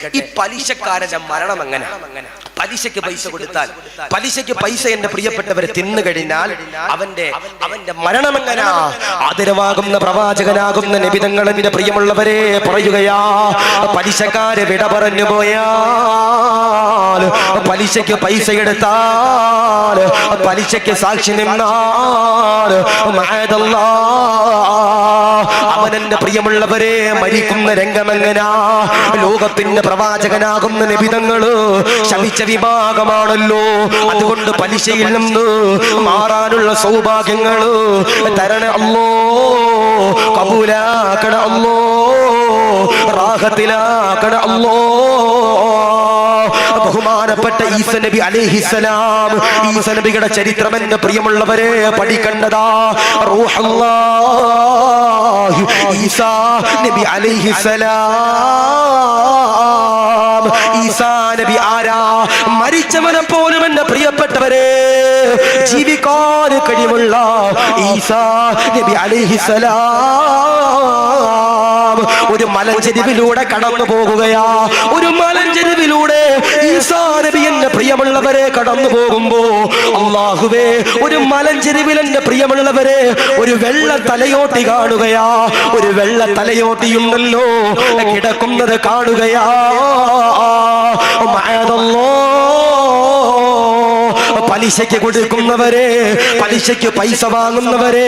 ഈ പലിശക്കാരന്റെ മരണം എങ്ങനെ? പലിശക്ക് പൈസ കൊടുത്താൽ പലിശക്ക് പൈസ എന്റെ പ്രിയപ്പെട്ടവരെ തിന്നു കഴിഞ്ഞാൽ അവന്റെ അവന്റെ മരണം എങ്ങനെ? ആദരവാകുന്ന പ്രവാചകനാകുന്ന നിബിതങ്ങളെന്റെ പ്രിയമുള്ളവരെ പറയുകയാ പലിശക്കാര് വിട പറഞ്ഞു പോയാൽ പലിശയ്ക്ക് പൈസ എടുത്താൽ പലിശക്ക് സാക്ഷി നിന്നാൽ അവനെന്റെ അവൻ എന്റെ പ്രിയമുള്ളവരെ മരിക്കുന്ന രംഗമെങ്ങനാ? ലോകത്തിന്റെ പ്രവാചകനാകുന്ന നിബിതങ്ങൾ ശമിച്ച വിഭാഗമാണല്ലോ. അതുകൊണ്ട് പലിശയിൽ നിന്ന് മാറാനുള്ള സൗഭാഗ്യങ്ങൾ തരണ അല്ലോ കബൂലാക്കണ അല്ലോ റാഹത്തിലാക്കണ അല്ലോ ബഹുമാനപ്പെട്ട ഈസ നബി അലിഹിസലാം ഈസ നബിയുടെ ചരിത്രം എന്റെ പ്രിയമുള്ളവരെ പഠിക്കേണ്ടതാ. റൂഹല്ലാഹി ഈസാ നബി അലൈഹിസലാം ഈസാ നബി ആരാ? മരിച്ചവനെ പോലും എന്റെ പ്രിയപ്പെട്ടവരെ ജീവിക്കാൻ കഴിവുള്ള ഈസാ നബി അലൈഹിസലാം ഒരു മലഞ്ചെരിവിലൂടെ കടന്നു പോകുകയാ. ഒരു മലഞ്ചെരിവിലൂടെ ഈസാ നബി എന്റെ പ്രിയമുള്ളവരെ കടന്നു പോകുമ്പോ അള്ളാഹുവേ ഒരു മലഞ്ചെരിവിൽ എന്റെ പ്രിയമുള്ളവരെ ഒരു വെള്ള തലയോട്ടി കാണുകയാ. ഒരു വെള്ള തലയോട്ടിയുണ്ടല്ലോ കിടക്കുന്നത് കാണുകയാ. മഅദല്ലാ. പലിശയ്ക്ക് കൊടുക്കുന്നവരെ പലിശയ്ക്ക് പൈസ വാങ്ങുന്നവരെ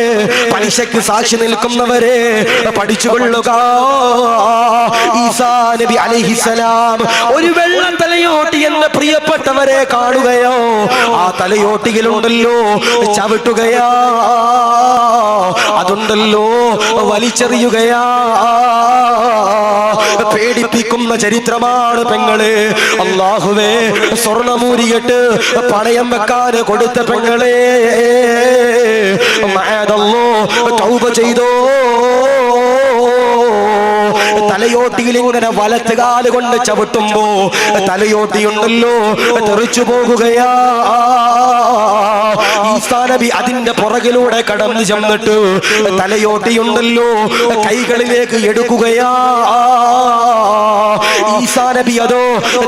പലിശയ്ക്ക് സാക്ഷി നിൽക്കുന്നവരെ പഠിച്ചുകൊള്ളുക. ഈസാ നബി ഒരു വെള്ള തലയോട്ടി എന്ന പ്രിയപ്പെട്ടവരെ കാണുകയോ ആ തലയോട്ടിയിലുണ്ടല്ലോ ചവിട്ടുകയാ. അതുണ്ടല്ലോ വലിച്ചെറിയുകയാ. പേടിപ്പിക്കുന്ന ചരിത്രമാണ് പെങ്ങൾ. അള്ളാഹുവേ സ്വർണമൂരിയിട്ട് പണയം വെക്കാൻ കൊടുത്ത പെങ്ങളെ. മാതല്ലോ തൗബ ചെയ്തോ. തലയോട്ടിയിൽ ഇങ്ങനെ വലത്തുകാൽ കൊണ്ട് ചവിട്ടുമ്പോ തലയോട്ടിയുണ്ടല്ലോ തെറിച്ചു പോകുകയാ. നബി അതിന്റെ പുറകിലൂടെ കടന്നു ചെന്നിട്ട് തലയോട്ടിയുണ്ടല്ലോ കൈകളിലേക്ക് എടുക്കുകയാ. ഈസാ നബി അതോ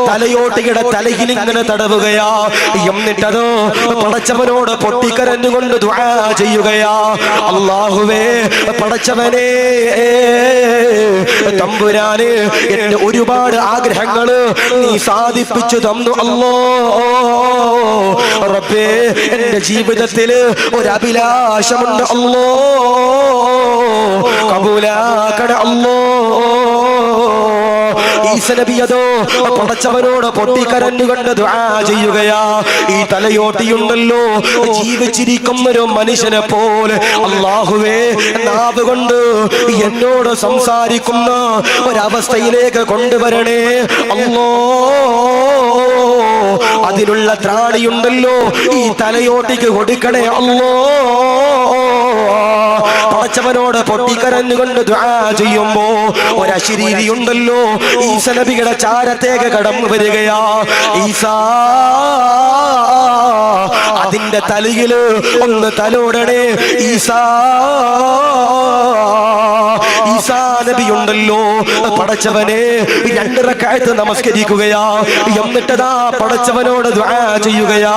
തലയോട്ടിയുടെ തലയിൽ ഇങ്ങനെ തടവുകയാ. എന്നിട്ടതോ പടച്ചവനോട് പൊട്ടിക്കരഞ്ഞുകൊണ്ട് ദുആ ചെയ്യുകയാ. അള്ളാഹുവേ പടച്ചവനെ തമ്പുരാന് എന്റെ ഒരുപാട് ആഗ്രഹങ്ങൾ നീ സാധിപ്പിച്ചു തന്നു. അല്ലോ റബ്ബേ എന്റെ ജീവിതത്തിൽ ഒരു അഭിലാഷമുണ്ട്. അല്ലോ കബൂലാക്കണ അല്ലോ ഈസനബിയതോ പടച്ചവനോട് പൊട്ടിക്കരഞ്ഞുകൊണ്ട് ദുആ ചെയ്യുകയാ. ഈ തലയോട്ടിയുണ്ടല്ലോ. ജീവിച്ചിരിക്കുന്ന ഒരു മനുഷ്യനെ പോലെ. അള്ളാഹുവേ നാവ് കൊണ്ട് എന്നോട് സംസാരിക്കുന്ന ഒരവസ്ഥയിലേക്ക് കൊണ്ടുവരണേ. അല്ലോ അതിനുള്ള ത്രാണിയുണ്ടല്ലോ. ഈ തലയോട്ടിക്ക് കൊടുക്കണേ. അല്ലോ പടച്ചവനോട് പൊട്ടിക്കരഞ്ഞുകൊണ്ട് ചെയ്യുമ്പോ ഒരശരീരി ഉണ്ടല്ലോ ഈസ നബിയുടെ ചാരത്തേക്ക് കടന്നു വരികയാ. ഈസാ അതിന്റെ തലയിൽ ഒന്ന് തലോടണേ. ഈസാ നബി ഉണ്ടല്ലോ പടച്ചവനെ രണ്ടിറക്കായത്ത് നമസ്കരിക്കുകയാ. എന്നിട്ടതാ പടച്ചവനോട് ചെയ്യുകയാ.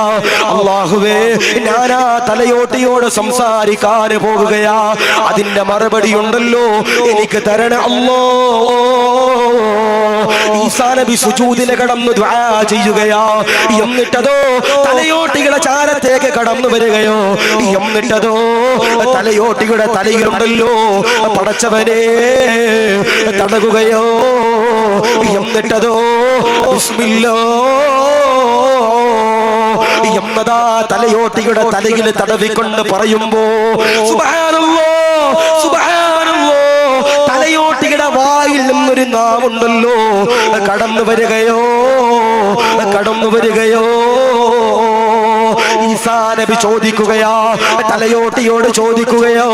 അള്ളാഹുവേ ഞാനാ തലയോട്ടിയോട് സംസാരിക്കാൻ പോകുകയാ. അതിന്റെ മറുപടി ഉണ്ടല്ലോ എനിക്ക് തരണ അല്ലോ ഈസാ നബി കടന്നു ദ്വാ ചെയ്യുകയാ. എന്നിട്ടതോ തലയോട്ടികളെ ചാരത്തേക്ക് കടന്നു വരികയോ. എന്നിട്ടതോ തലയോട്ടിയുടെ തലയിലുണ്ടല്ലോ. പടച്ചവനെ തടകുകയോ. എന്നിട്ടതോ ബിസ്മില്ലോ. എന്നതാ തലയോട്ടിയുടെ തലയിൽ തടവിക്കൊണ്ട് പറയുമ്പോ സുബ്ഹാനല്ലോ. വായിൽ നാവുണ്ടല്ലോ. കടന്നു വരികയോ? കടന്നു വരികയോ? ഈസാനബി ചോദിക്കുകയാ തലയോട്ടിയോട് ചോദിക്കുകയോ?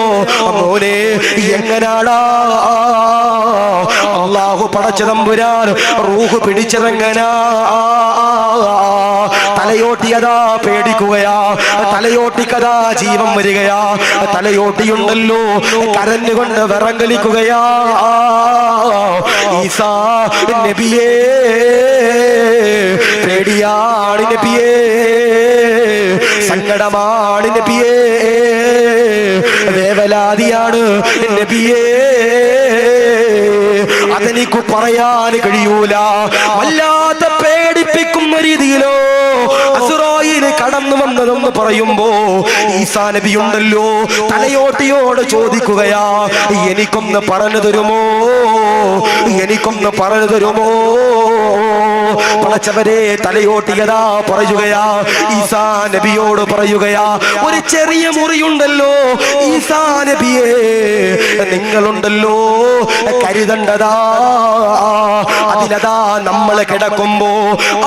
മോനെ എങ്ങനാടാ? അള്ളാഹു പടച്ചതമ്പുരാൻ റൂഹ് പിടിച്ചതെങ്ങനാ തലയോട്ടിയതാ പേടിക്കുകയാ. തലയോട്ടിക്കതാ ജീവൻ വരികയാ. തലയോട്ടിയുണ്ടല്ലോ. കരഞ്ഞുകൊണ്ട് വിറങ്ങലിക്കുകയാ. ഈസാ നബിയേ പേടിയാണ് നബിയേ. സങ്കടമാണ് നബിയേ. വേവലാതിയാണ് നബിയേ. അതെനിക്ക് പറയാൻ കഴിയൂല. വല്ലാത്ത പേടിപ്പിക്കുന്ന രീതിയിലോ കടന്നു വന്നതെന്ന് പറയുമ്പോ ഈസാ നബി ഉണ്ടല്ലോ തലയോട്ടിയോട് ചോദിക്കുകയാ എനിക്കൊന്ന് പറഞ്ഞു തരുമോ? എനിക്കൊന്ന് പറഞ്ഞു തരുമോ? പടച്ചവരെ തലയോട്ടിയതാ പറയുകയാ. ഈസാ നബിയോട് പറയുകയാ ഒരു ചെറിയ മുറിയുണ്ടല്ലോ ഈസാ നബിയെ നിങ്ങളുണ്ടല്ലോ കരുതണ്ടതാ. അതിലതാ നമ്മൾ കിടക്കുമ്പോ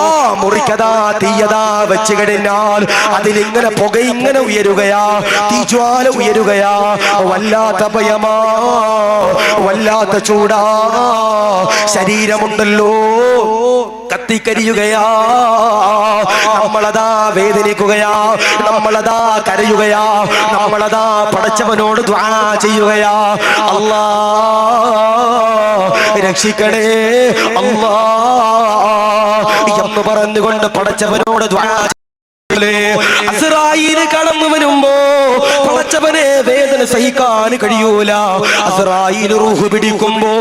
ആ മുറിക്കതാ തീയതാ വെച്ച് കഴിഞ്ഞാൽ അതിലിങ്ങനെ പുക ഇങ്ങനെ ഉയരുകയാ തീജ്വാല ഉയരുകയാ. വല്ലാത്ത ഭയമാ വല്ലാത്ത ചൂടാ. ശരീരമുണ്ടല്ലോ. കത്തിക്കരിയുകയാ നമ്മളതാ വേദനിക്കുകയാ. നമ്മളതാ കരയുകയാ. നമ്മളതാ പടച്ചവനോട് ദ്വാ ചെയ്യുകയാ. അല്ലാ രക്ഷിക്കണേ. അല്ലാ എന്ന് പറഞ്ഞുകൊണ്ട് പടച്ചവനോട് ദ്വാ അസറായിന് കടന്നു വരുമ്പോ പടച്ചവനെ വേദന സഹിക്കാൻ കഴിയൂല. അസറായി റൂഹ് പിടിക്കുമ്പോ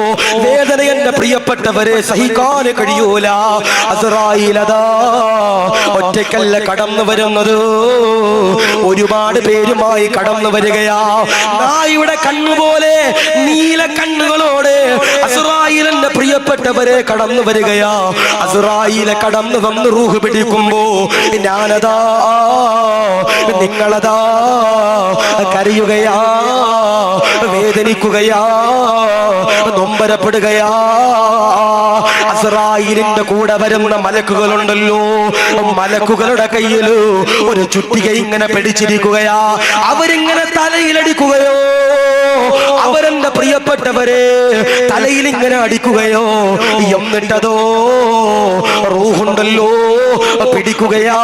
വേദന എന്റെ പ്രിയപ്പെട്ടവരെ സഹിക്കാൻ കഴിയൂല. അസറായിലതാ ഒറ്റക്കല്ല കടന്നു വരുന്നത്. ഒരുപാട് പേരുമായി കടന്നു വരികയാ. നായുടെ കണ്ണുപോലെ നീല കണ്ണുകളോടെ അസുറായിലെന്റെ പ്രിയപ്പെട്ടവരെ കടന്നു വരികയാ. അസുറായിലെ കടന്നു വന്ന് റൂഹ് പിടിക്കുമ്പോ ഞാനതാ നിങ്ങളതാ കരയുകയാ വേദനിക്കുകയാ നൊമ്പരപ്പെടുകയാ. അസറായിലിന്റെ കൂടെ വരുന്ന മലക്കുകളുണ്ടല്ലോ. മലക്കുകളുടെ കയ്യിൽ ഒരു ചുറ്റിക ഇങ്ങനെ പിടിച്ചിരിക്കുകയാ. അവരിങ്ങനെ തലയിലടിക്കുകയോ അവരെന്റെ പ്രിയപ്പെട്ടവരെ തലയിൽ ഇങ്ങനെ അടിക്കുകയോ എന്നിട്ടതോ റൂഹുണ്ടല്ലോ. പിടിക്കുകയാ.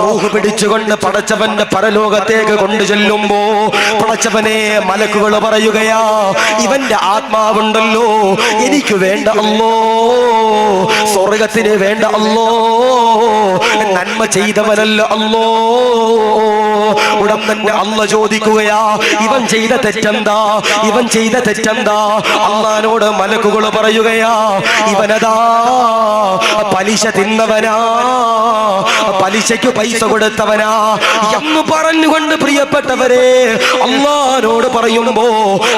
റൂഹ് പിടിച്ചുകൊണ്ട് പടച്ചവന്റെ പരലോകത്തേക്ക് കൊണ്ടു ചെല്ലുമ്പോ പടച്ചവനെ മലക്കുകൾ പറയുകയാ ഇവന്റെ ആത്മാവുണ്ടല്ലോ എനിക്ക് വേണ്ട അല്ലോ സ്വർഗത്തിന് വേണ്ട അല്ലോ നന്മ ചെയ്തവനല്ല അല്ലോ. ഉടൻ തന്നെ അല്ല ചോദിക്കുകയാ ഇവൻ ചെയ്ത തെറ്റെന്താ? ഇവൻ ചെയ്ത തെറ്റെന്താ? അള്ളാനോട് മലക്കുകൾ പറയുകയാ ഇവനതാ പലിശ തിന്നവനാ പലിശയ്ക്ക് പൈസ കൊടുത്തവനാ എന്ന് പറഞ്ഞുകൊണ്ട് പ്രിയപ്പെട്ടവരെ അള്ളഹാനോട് പറയുമ്പോ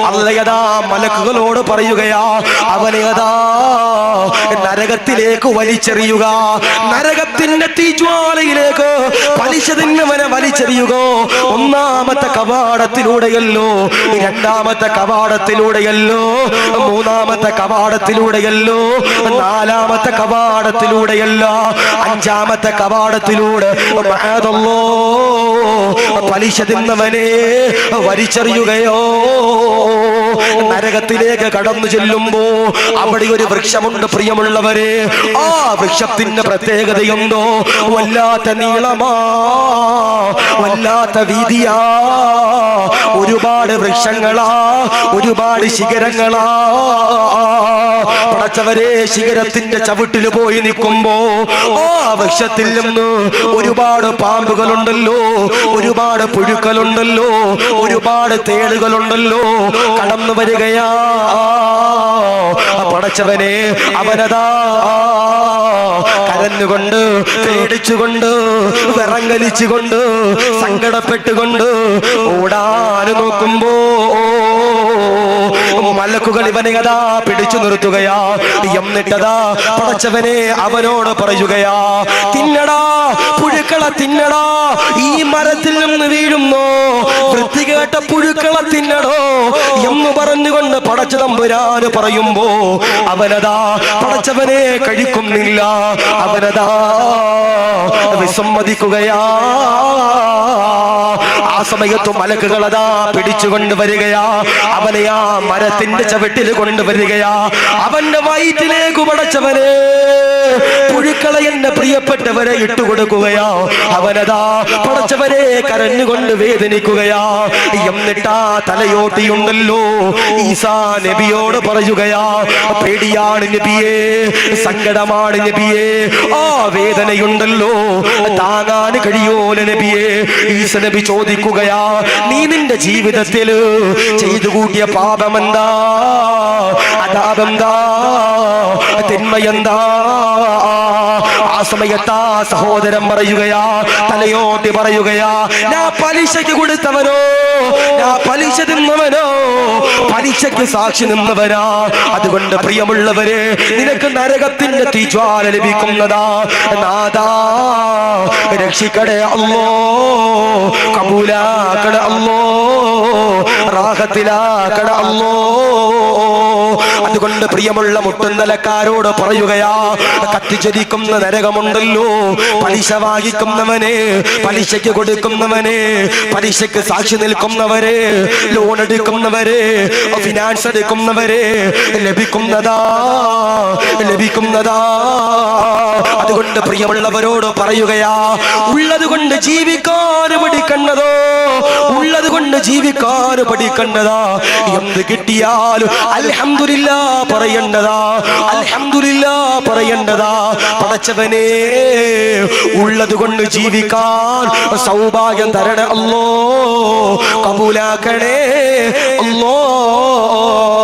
അല്ലയതാ മലക്കുകളോട് പറയുകയാ അവനെയതാ നരകത്തിലേക്ക് വലിച്ചെറിയുക നരകത്തിന്റെ തീജ്വാലയിലേക്ക് പലിശ തിന്നവനെ വലിച്ചെറിയുക. ഒന്നാമത്തെ കവാടത്തിലൂടെയല്ലോ രണ്ടാമത്തെ കവാടത്തിലൂടെയല്ലോ മൂന്നാമത്തെ കവാടത്തിലൂടെയല്ലോ നാലാമത്തെ കവാടത്തിലൂടെയല്ല അഞ്ചാമത്തെ കവാടത്തിലൂടെ പലിശ തിന്നവനെ വലിച്ചെറിയുകയോ? നരകത്തിലേക്ക് കടന്നു ചെല്ലുമ്പോ അവിടെ ഒരു വൃക്ഷമുണ്ട് പ്രിയമുള്ളവരെ. ആ വൃക്ഷത്തിന്റെ പ്രത്യേകതയുണ്ടോ? വല്ലാത്ത നീളമാ വല്ലാത്ത വീതിയാ. ഒരുപാട് വൃക്ഷങ്ങളാ ഒരുപാട് ശിഖരങ്ങളാ. പടച്ചവരെ ശിഖരത്തിന്റെ ചവിട്ടിൽ പോയി നിൽക്കുമ്പോ ആ വൃക്ഷത്തിൽ നിന്ന് ഒരുപാട് പാമ്പുകളുണ്ടല്ലോ ഒരുപാട് പുഴുക്കളുണ്ടല്ലോ ഒരുപാട് തേളുകളുണ്ടല്ലോ കടന്നു വരികയാ. പടച്ചവനെ അവനതാ. കരഞ്ഞുകൊണ്ട് പേടിച്ചുകൊണ്ട് വിറങ്ങലിച്ചുകൊണ്ട് സങ്കടപ്പെട്ടുകൊണ്ട് ഓടാൻ നോക്കുമ്പോ മലക്കുകൾ ഇവനെ അതാ പിടിച്ചു നിർത്തുകയാ. എന്നിട്ടതാ പടച്ചവനെ അവനോട് പറയുകയാ. തിന്നടാ പുഴുക്കള തിന്നടാ. ഈ മരത്തിൽ നിന്ന് വീഴുന്നു. വൃത്തികേട്ട പുഴുക്കള തിന്നടോ എന്ന് പറഞ്ഞുകൊണ്ട് പടച്ച തമ്പുരാന് പറയുമ്പോ അവനതാ പടച്ചവനെ കഴിക്കുന്നില്ല. അവനതാ വിസമ്മതിക്കുകയാ. ആ സമയത്ത് മലക്കുകളതാ പിടിച്ചുകൊണ്ട് വരികയാ. അവനെ ആ ചവിട്ടിൽ കൊണ്ടുവരികയാ. അവന്റെ വയറ്റിലേക്ക് പടച്ചവനെ പുഴുക്കളെ എന്റെ പ്രിയപ്പെട്ടവരെ ഇട്ടുകൊടുക്കുകയാ. അവനതാ പടച്ചവരെ കരഞ്ഞുകൊണ്ട് വേദനിക്കുകയാ. എന്നിട്ടാ തലയോട്ടിയുണ്ടല്ലോ ഈസാ നബിയോട് പറയുകയാ പേടിയാണ് നബിയെ സങ്കടമാണ് നബിയെ ആ വേദനയുണ്ടല്ലോ താങ്ങാൻ കഴിയോല നബിയെ. ഈസ നബി ചോദിക്കുകയാ നീ നിന്റെ ജീവിതത്തിൽ ചെയ്തു കൂട്ടിയ പാപമെന്താ? അതാപെന്താ തിന്മയെന്താ? ആ സമയത്താ സഹോദരൻ പറയുകയാ തലയോട്ടി പറയുകയാ ഞാൻ പലിശയ്ക്ക് കൊടുത്തവനോ? ഞാൻ പലിശ തിന്നവനോ? പലിശയ്ക്ക് സാക്ഷി നിന്നവരാ. അതുകൊണ്ട് പ്രിയമുള്ളവരെ നിനക്ക് നരകത്തിന്റെ തീജ്വാല ലഭിക്കുന്നതാ. നാദാ രക്ഷിക്കടേ അല്ലോ കബൂലാക്കട അല്ലോ റാഹത്തിലാക്കട അല്ലോ അതുകൊണ്ട് പ്രിയമുള്ള മുട്ടുന്നലക്കാരോട് പറയുകയാ കത്തിച്ചരിക്കുന്ന നരകമുണ്ടല്ലോ പലിശ വാങ്ങിക്കുന്നവനെ പലിശയ്ക്ക് കൊടുക്കുന്നവനെ പലിശയ്ക്ക് സാക്ഷി നിൽക്കുന്നവരെ ലോൺ എടുക്കുന്നവരെ ഫിനാൻസ് എടുക്കുന്നവരെ ലഭിക്കുന്നതാ ലഭിക്കുന്നതാ. അതുകൊണ്ട് പ്രിയമുള്ളവരോട് പറയുകയാ ഉള്ളത് കൊണ്ട് ജീവിക്കാൻ പഠിക്കണ്ടതോ ഉള്ളത് കൊണ്ട് ജീവിക്കാൻ പഠിക്കേണ്ടതാ എന്ത് കിട്ടിയാലും അൽഹംദുലില്ല പറയേണ്ടതാ. അൽഹംദുലില്ല പറയേണ്ടതാ. പടച്ചവനെ ഉള്ളത് കൊണ്ട് ജീവിക്കാൻ സൗഭാഗ്യം തരണ അല്ലോ കബൂലാക്കണേ അല്ലോ. oh. oh, oh, oh.